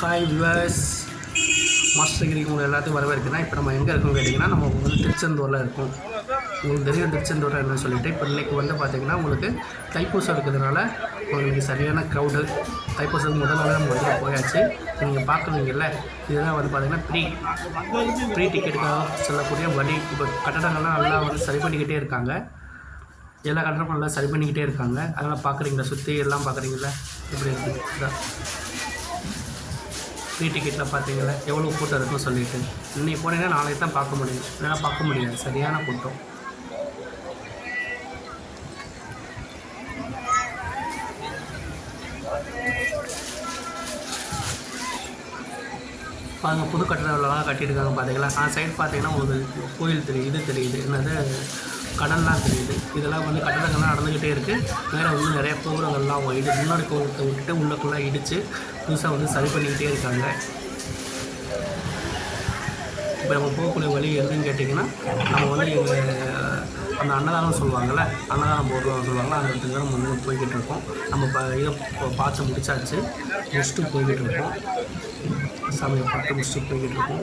Hi viewers master டிகிரிக்கு உங்களை எல்லாத்தையும் வரவேற்கிறேன். இப்போ நம்ம எங்கே இருக்கோம் கேட்டிங்கன்னா நம்ம வந்து திருச்செந்தூரில் இருக்கோம். உங்களுக்கு தெரியும் திருச்செந்தூரில் என்ன சொல்லிவிட்டு இப்போ இன்றைக்கி வந்து பார்த்திங்கன்னா உங்களுக்கு தைப்பூசம் இருக்கிறதுனால உங்களுக்கு சரியான க்ரௌடு தைப்பூசம் முதல் நாள் நம்ம வந்து போயாச்சு. நீங்கள் பார்க்குறீங்கல்ல இதெல்லாம் வந்து பார்த்திங்கன்னா ப்ரீ ப்ரீ டிக்கெட்டுக்காக சொல்லக்கூடிய வழி. இப்போ கட்டடங்கள்லாம் நல்லா வந்து சரி பண்ணிக்கிட்டே இருக்காங்க. எல்லா கட்டணமும் நல்லா சரி பண்ணிக்கிட்டே இருக்காங்க. அதெல்லாம் பார்க்குறீங்களா சுற்றி எல்லாம் பார்க்குறீங்களா இப்படி இருக்குது ஃப்ரீ டிக்கெட்டில் பார்த்தீங்களா எவ்வளோ கூட்டம் இருக்குன்னு சொல்லிட்டு. இன்னைக்கு போனீங்கன்னா நாளைக்கு தான் பார்க்க முடியும். இல்லைன்னா பார்க்க முடியாது. சரியான கூட்டம். பாருங்க புது கட்டடம்லாம் கட்டியிருக்காங்க பார்த்தீங்களா அந்த சைடு பார்த்தீங்கன்னா ஒரு கோயில் தெரியுது இது தெரியுது. என்னது? கடல்லாம் தெரியுது. இதெல்லாம் வந்து கட்டடங்கள்லாம் நடந்துக்கிட்டே இருக்குது வேறு வந்து நிறைய கோபுரங்கள்லாம் இடி முன்னாடி கோபுரத்தை விட்டுட்டு உள்ளக்குள்ளே இடித்து புதுசாக வந்து சரி பண்ணிக்கிட்டே இருக்காங்க. இப்போ நம்ம போகக்கூடிய வழி எதுன்னு கேட்டிங்கன்னா நம்ம வந்து அந்த அன்னதானம் சொல்லுவாங்கள்ல அன்னதானம் போடுறோம் சொல்லுவாங்கள்ல அந்த இடத்துக்கு நம்ம வந்து போய்கிட்டு இருக்கோம். நம்ம ப இதை பார்த்து முடிச்சாச்சு. முடிச்சுட்டு போய்கிட்டு இருக்கோம். சாமியை பார்த்து முடிச்சுட்டு போய்கிட்டு இருக்கோம்.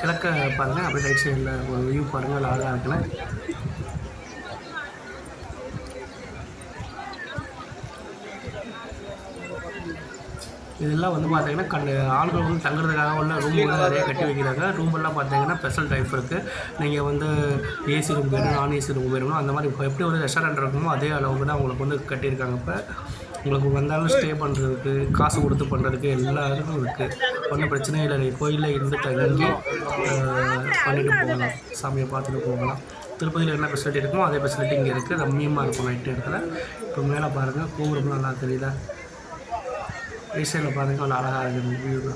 கிழக்க பாருங்கள் அப்படியே ரைட் சைடில் ஒரு வியூ பாருங்கள் அழகாக இருக்குல்ல. இதெல்லாம் வந்து பார்த்தீங்கன்னா கண் ஆண்கள் வந்து தங்குறதுக்காக உள்ள ரூம் வந்து நிறைய கட்டி வைக்கிறாங்க. ரூமெல்லாம் பார்த்தீங்கன்னா ஸ்பெஷல் டைப் இருக்குது நீங்கள் வந்து ஏசி ரூம் வேணும் நான் ஏசி ரூம் வேணும் அந்த மாதிரி இப்போ எப்படி ஒரு ரெஸ்டாரண்ட் இருக்குமோ அதே அளவுக்கு தான் உங்களுக்கு வந்து கட்டியிருக்காங்க இப்போ. உங்களுக்கு வந்தாலும் ஸ்டே பண்ணுறதுக்கு காசு கொடுத்து பண்ணுறதுக்கு எல்லாருக்கும் இருக்குது ஒன்றும் பிரச்சனை இல்லை. நீங்கள் கோயிலில் இருந்து தங்கி பண்ணிட்டு போகலாம். சாமியை பார்த்துட்டு போகலாம். திருப்பதியில் என்ன ஃபெசிலிட்டி இருக்குமோ அதே ஃபெசிலிட்டி இங்கே இருக்குது ரம்மியமாக இருக்கும் நைட்டு இடத்துல இப்போ மேலே பாருங்கள் கோபுரம்லாம் நல்லா தெரியுதா? ஈசையில் பாருங்கள் அவ்வளோ அழகாக இருக்குது வியூ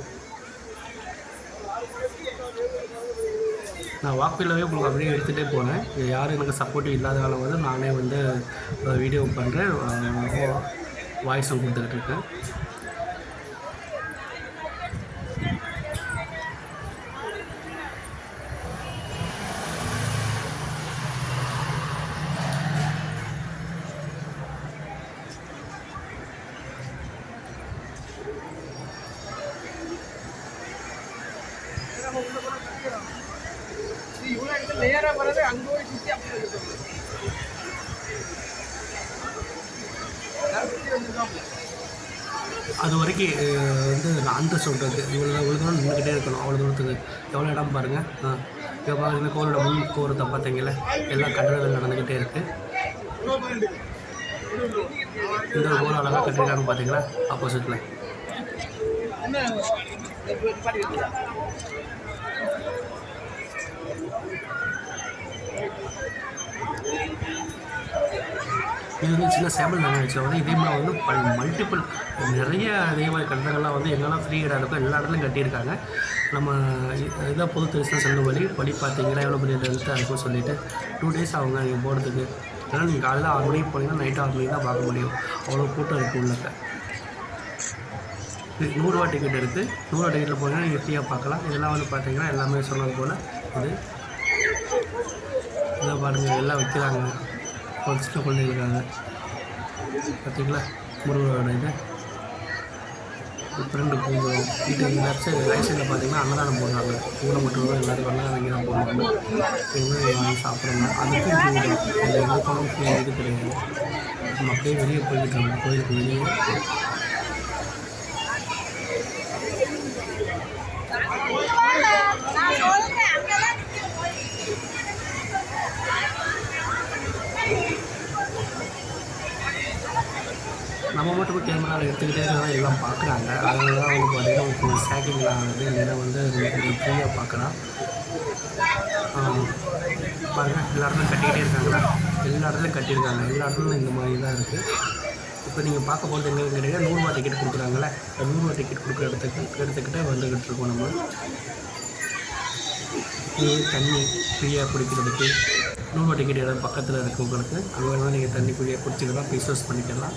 நான் வாக்குவிலவே உங்களுக்கு அப்படியே எடுத்துகிட்டே போனேன் யாரும் எனக்கு சப்போர்ட்டிவ் இல்லாத காலம் வந்து நானே வந்து வீடியோ பண்ணுறேன் வாய்ஸ் கொடுத்துக்கிட்டு இருக்கு நேரம் வர்றது அங்கே போய் சுத்தி அப்படி அது வரைக்கும் வந்து நான் அந்த சொல்கிறது இவ்வளோ இவ்வளோ தூரம் நின்றுக்கிட்டே இருக்கணும். அவ்வளோ தூரத்துக்கு. எவ்வளோ இடம் பாருங்கள் ஆ. இப்போ பாருங்கள் கோவிலோட முன் கோரத்தை பார்த்தீங்களா எல்லா கட்டடங்கள் நடந்துக்கிட்டே இருக்குது இந்த ஒரு கோவில் அழகாக கட்டிருக்காங்க பார்த்தீங்களா ஆப்போசிட்டில் என்ன இது வந்து சின்ன சேம்பிள் நாங்கள் வச்சோம் இதே மாதிரி வந்து மல்டிபிள் நிறைய அதே மாதிரி கட்டடங்கள்லாம் வந்து எங்கெல்லாம் ஃப்ரீ இடம் இருக்கோ எல்லா இடத்துலையும் கட்டியிருக்காங்க. நம்ம இதான் பொது தரிசனம் செல்லும் வழி வழி பார்த்தீங்கன்னா எவ்வளோ பெரிய லென்த்தாக இருக்கும் சொல்லிவிட்டு டூ டேஸ் ஆகுங்க நீங்கள் போகிறதுக்கு அதனால் நீங்கள் காலையில் ஆறு மணிக்கு போனீங்கன்னா நைட் ஆறு மணிக்கு தான் பார்க்க முடியும். அவ்வளோ கூட்டம் இருக்குது உள்ளக்க. நூறுரூவா டிக்கெட் இருக்குது நூறுரூவா டிக்கெட்டில் போனீங்கன்னா நீங்கள் ஃப்ரீயாக பார்க்கலாம். இதெல்லாம் வந்து பார்த்தீங்கன்னா எல்லாமே சொன்னது போல் இது. இதை பாருங்கள் எல்லாம் வைக்கிறாங்க. ஒரு சின்ன குழந்தைங்களுக்காக பார்த்தீங்களா? முருகனோட இது. ஃப்ரெண்டு பூங்குறோம் இது லெஃப்ட் சைடு ரைட் சைடில் பார்த்தீங்கன்னா அன்னதானம் போடுறாங்க. ஊரை மட்டும் எல்லாருக்கும் அன்னதானம் இங்கே தான் போடுறாங்க. இவங்க வாங்கி சாப்பிட்றாங்க அதுக்கும் பூங்குறோம் இந்த எங்கே போனாலும் இது கிடையாது. நம்ம அப்படியே வெளியே போய்கிட்டாங்க கோயிலுக்கு வெளியே. நம்ம மட்டும் போய் கேமராவில் எடுத்துக்கிட்டே இருந்தால் எல்லாம் பார்க்குறாங்க. அதனால தான் வந்து பார்த்தீங்கன்னா உங்களுக்கு ஸ்டாக்கிங்லாம் ஆகுது இல்லைன்னா வந்து ஃப்ரீயாக பார்க்கலாம். பாருங்கள் எல்லா இடத்துலையும் கட்டிக்கிட்டே இருக்காங்களா? எல்லா இடத்துலையும் கட்டியிருக்காங்க. எல்லா இடத்துலையும் இந்த மாதிரி தான் இருக்குது இப்போ நீங்கள் பார்க்க போகிறது எங்கே கேட்டீங்கன்னா நூறுரூவா டிக்கெட் கொடுக்குறாங்களே நூறுரூவா டிக்கெட் கொடுக்குற இடத்துக்கு எடுத்துக்கிட்டே வந்துக்கிட்டு இருக்கோம் நம்ம. தண்ணி ஃப்ரீயாக குடிக்கிறதுக்கு நூறுரூவா டிக்கெட் ஏதாவது பக்கத்தில் இருக்குது உங்களுக்கு. அங்கே வேணால் நீங்கள் தண்ணி ஃப்ரீயாக குடிச்சிக்கலாம் ஃபேஸ் பண்ணிக்கலாம்.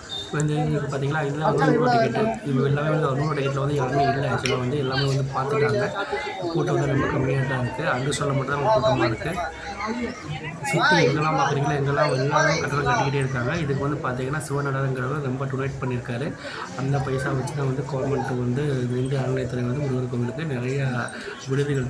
வந்து இது பார்த்தீங்களா இதில் வந்து அறுநூறு டிக்கெட்டு இது எல்லாமே வந்து அறுநூறு டிக்கெட்டில் வந்து யாருமே இல்லை ஆக்சுவலாக வந்து எல்லாமே வந்து பார்த்துட்டாங்க. கூட்டம் வந்து ரொம்ப கம்மியாக தான் இருக்குது அங்கே சொல்ல மட்டும் தான் கூட்டமாக இருக்குது சுற்றி எங்கெல்லாம் பார்க்குறீங்களோ எங்கெல்லாம் எல்லாரும் கட்டணம் கட்டிக்கிட்டே இருக்காங்க. இதுக்கு வந்து பார்த்தீங்கன்னா சிவநடங்கிறவர் ரொம்ப டொனேட் பண்ணியிருக்காரு. அந்த பைசா வச்சு தான் வந்து கவர்மெண்ட்டு வந்து இந்த இந்து அறநிலையத்துறை வந்து முருகர் கோவிலுக்கு நிறைய விடுதிகள்